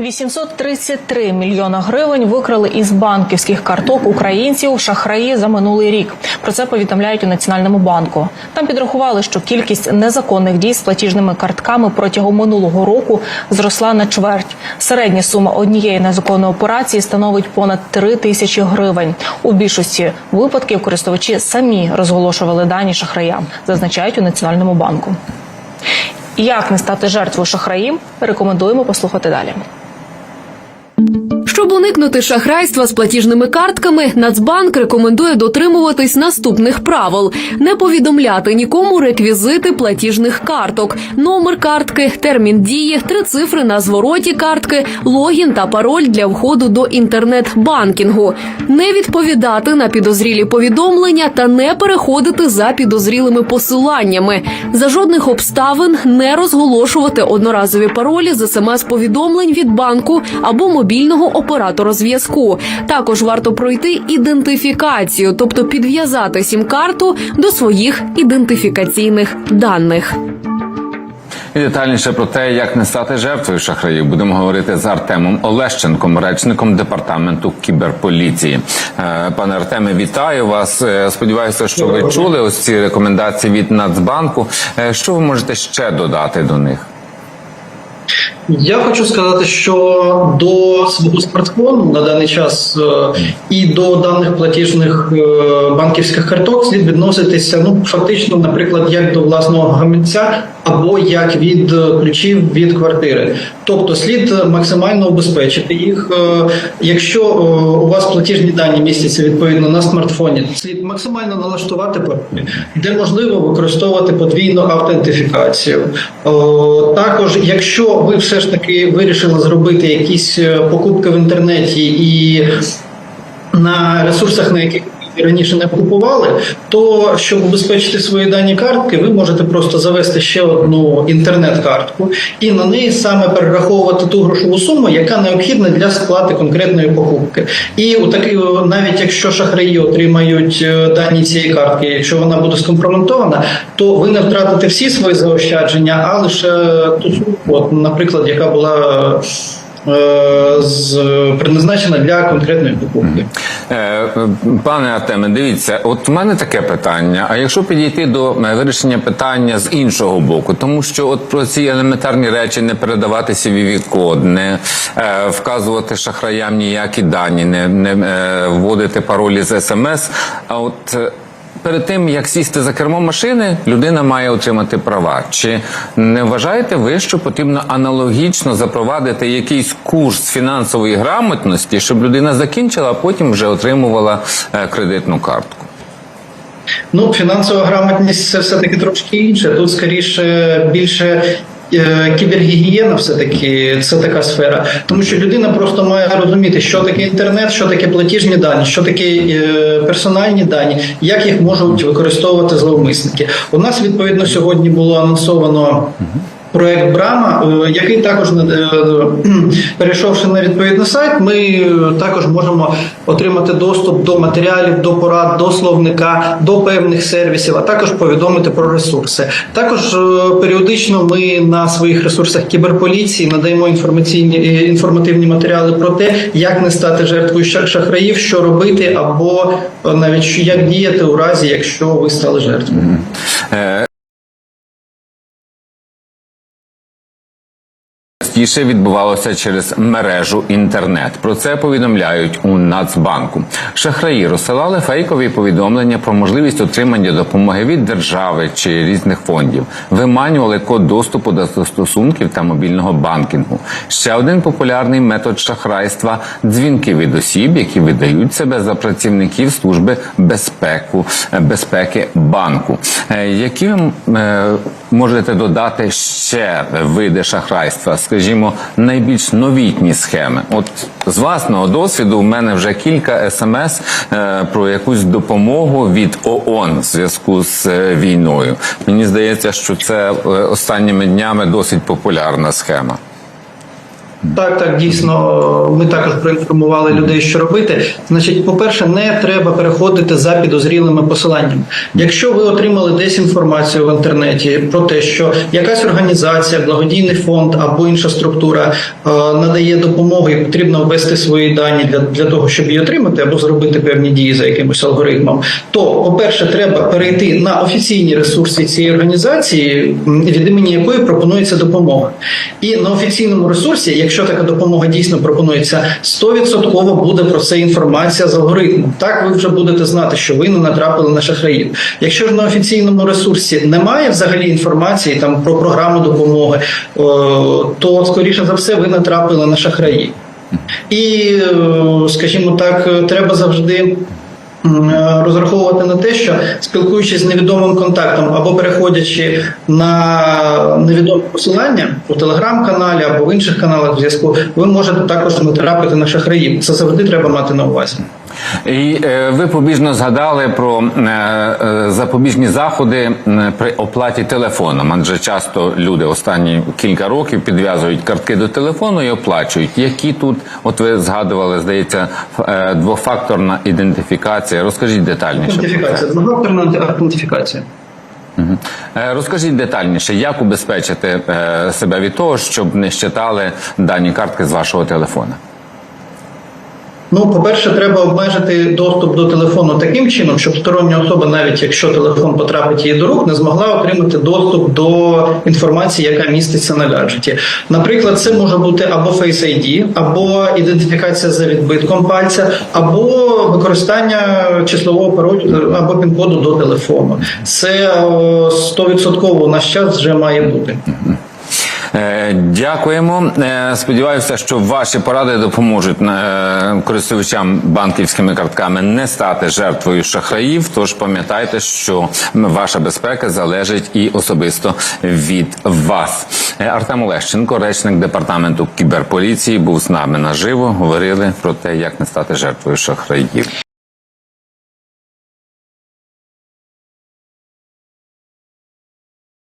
833 мільйона гривень викрали із банківських карток українців шахраї за минулий рік. Про це повідомляють у Національному банку. Там підрахували, що кількість незаконних дій з платіжними картками протягом минулого року зросла на чверть. Середня сума однієї незаконної операції становить понад 3 тисячі гривень. У більшості випадків користувачі самі розголошували дані шахраям, зазначають у Національному банку. Як не стати жертвою шахраїв, рекомендуємо послухати далі. Щоб уникнути шахрайства з платіжними картками, Нацбанк рекомендує дотримуватись наступних правил: не повідомляти нікому реквізити платіжних карток, номер картки, термін дії, три цифри на звороті картки, логін та пароль для входу до інтернет-банкінгу, не відповідати на підозрілі повідомлення та не переходити за підозрілими посиланнями. За жодних обставин не розголошувати одноразові паролі з смс-повідомлень від банку або мобільного оператора зв'язку. Також варто пройти ідентифікацію, тобто підв'язати сім-карту до своїх ідентифікаційних даних. І детальніше про те, як не стати жертвою шахраїв, будемо говорити з Артемом Олещенком, речником департаменту кіберполіції. Е, Пане Артеме, вітаю вас. Е, Сподіваюся, що ви чули ось ці рекомендації від Нацбанку. Е, Що ви можете ще додати до них? Я хочу сказати, що до свого смартфону на даний час е, і до даних платіжних е, банківських карток слід відноситися ну фактично, наприклад, як до власного гаманця або як від е, ключів від квартири. Тобто слід максимально убезпечити їх. Е, Якщо е, у вас платіжні дані містяться відповідно на смартфоні, слід максимально налаштувати пароль, де можливо використовувати подвійну автентифікацію. Е, Також, якщо ви все ж таки вирішили зробити якісь е, покупки в інтернеті і на ресурсах, на яких ви раніше не купували, то щоб убезпечити свої дані картки, ви можете просто завести ще одну інтернет-картку і на неї саме перераховувати ту грошову суму, яка необхідна для сплати конкретної покупки. І у такий, навіть якщо шахраї отримають е, дані цієї картки, якщо вона буде скомпрометована, то ви не втратите всі свої заощадження, а лише ту суму, от, наприклад, яка була. Е, З предназначена для конкретної покупки. Е, Пане Артеме, дивіться, от в мене таке питання. А якщо підійти до е, вирішення питання з іншого боку, тому що от про ці елементарні речі не передавати cvv код не вказувати шахраям ніякі дані, не, не вводити паролі з смс. А от перед тим як сісти за кермо машини, людина має отримати права. Чи не вважаєте ви, що потрібно аналогічно запровадити якийсь курс фінансової грамотності, щоб людина закінчила, а потім вже отримувала е, кредитну картку? Ну, фінансова грамотність це все-таки трошки інше. Тут скоріше більше. Е, Кібергігієна все-таки це така сфера, тому що людина просто має розуміти, що таке інтернет, що таке платіжні дані, що таке е, персональні дані, як їх можуть використовувати зловмисники. У нас відповідно сьогодні було анонсовано. Проект Брама, е, який також е, перейшовши на відповідний сайт, ми е, також можемо отримати доступ до матеріалів, до порад, до словника, до певних сервісів, а також повідомити про ресурси. Також е, періодично ми на своїх ресурсах кіберполіції надаємо інформаційні е, інформативні матеріали про те, як не стати жертвою шахраїв, що робити, або е, навіть як діяти у разі, якщо ви стали жертвою. Частіше відбувалося через мережу інтернет. Про це повідомляють у Нацбанку. Шахраї розсилали фейкові повідомлення про можливість отримання допомоги від держави чи різних фондів, виманювали код доступу до застосунків та мобільного банкінгу. Ще один популярний метод шахрайства дзвінки від осіб, які видають себе за працівників служби безпеку безпеки банку. Е, Які е, можете додати ще види шахрайства? Скажімо, найбільш новітні схеми. От з власного досвіду в мене вже кілька смс е, про якусь допомогу від ООН в зв'язку з е, війною. Мені здається, що це е, останніми днями досить популярна схема. Так, так, дійсно, ми також проінформували людей, що робити. Значить, по-перше, не треба переходити за підозрілими посиланнями. Якщо ви отримали десь інформацію в інтернеті про те, що якась організація, благодійний фонд або інша структура е, надає допомогу і потрібно ввести свої дані для, для того, щоб її отримати або зробити певні дії за якимось алгоритмом, то, по-перше, треба перейти на офіційні ресурси цієї організації, від імені якої пропонується допомога. І на офіційному ресурсі, якщо така допомога дійсно пропонується, 100% буде про це інформація з алгоритмом. Так ви вже будете знати, що ви не натрапили на шахраїв. Якщо ж на офіційному ресурсі немає взагалі інформації там про програму допомоги, то скоріше за все ви натрапили на шахраїв. І, е, скажімо так, е, треба завжди. е, Розраховувати те, що спілкуючись з невідомим контактом або переходячи на невідоме посилання у телеграм-каналі або в інших каналах зв'язку, ви можете також натрапити на шахраїв. Це завжди треба мати на увазі. І е, ви побіжно згадали про е, е, запобіжні заходи при оплаті телефоном. Адже часто люди останні кілька років підв'язують картки до телефону і оплачують. Які тут, от ви згадували, здається, двофакторна ідентифікація. Розкажіть детальніше. Аутентифікація, двофакторна аутентифікація. Е, Розкажіть детальніше, як убезпечити себе від того, щоб не щитали дані картки з вашого телефона. Ну, по-перше, треба обмежити доступ до телефону таким чином, щоб стороння особа, навіть якщо телефон потрапить їй до рук, не змогла отримати доступ до інформації, яка міститься на гаджеті. Наприклад, це може бути або Face ID, або ідентифікація за відбитком пальця, або використання числового паролю або пін-коду до телефону. Це о, 100% у наш час вже має бути. Е, Дякуємо. Е, Сподіваюся, що ваші поради допоможуть е, користувачам банківськими картками не стати жертвою шахраїв. Тож пам'ятайте, що ваша безпека залежить і особисто від вас. Артем Олещенко, речник департаменту кіберполіції, був з нами наживо. Говорили про те, як не стати жертвою шахраїв.